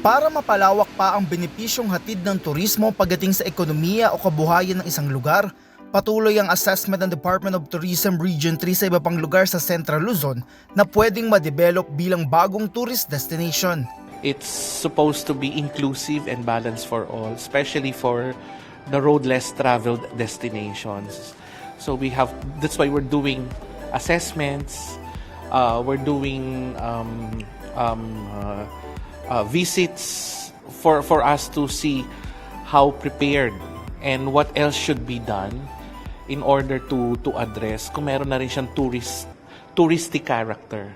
Para mapalawak pa ang benepisyong hatid ng turismo pagdating sa ekonomiya o kabuhayan ng isang lugar, patuloy ang assessment ng Department of Tourism Region 3 sa iba pang lugar sa Central Luzon na pwedeng ma-develop bilang bagong tourist destination. It's supposed to be inclusive and balanced for all, especially for the road less traveled destinations. So we have that's why we're doing assessments. Uh, we're doing um, um, uh, uh, visits for for us to see how prepared and what else should be done in order to to address kung meron na rin siyang tourist touristic character.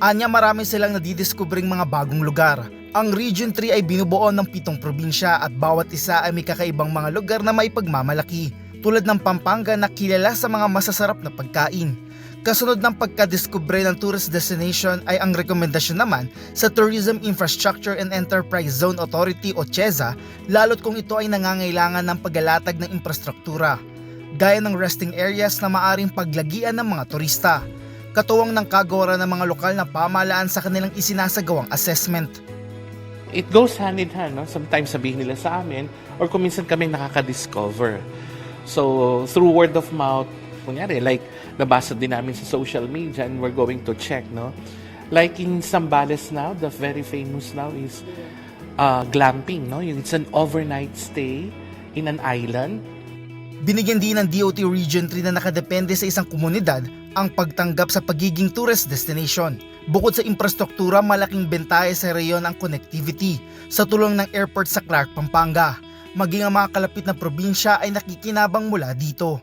Anya marami silang nadidiscovering mga bagong lugar. Ang Region 3 ay binubuo ng pitong probinsya at bawat isa ay may kakaibang mga lugar na may pagmamalaki. Tulad ng Pampanga na kilala sa mga masasarap na pagkain. Kasunod ng pagkadiskubre ng tourist destination ay ang rekomendasyon naman sa Tourism Infrastructure and Enterprise Zone Authority o CHEZA lalo't kung ito ay nangangailangan ng paglalatag ng infrastruktura gaya ng resting areas na maaring paglagian ng mga turista katuwang ng kagawaran ng mga lokal na pamahalaan sa kanilang isinasagawang assessment. it goes hand in hand. No? Sometimes sabihin nila sa amin, or kung minsan kami nakaka-discover. So, through word of mouth, kunyari, like, nabasa din namin sa social media and we're going to check, no? Like in Zambales now, the very famous now is uh, glamping, no? It's an overnight stay in an island. Binigyan din ng DOT Region 3 na nakadepende sa isang komunidad ang pagtanggap sa pagiging tourist destination. Bukod sa infrastruktura, malaking bentahe sa reyon ang connectivity sa tulong ng airport sa Clark, Pampanga. Maging ang mga kalapit na probinsya ay nakikinabang mula dito.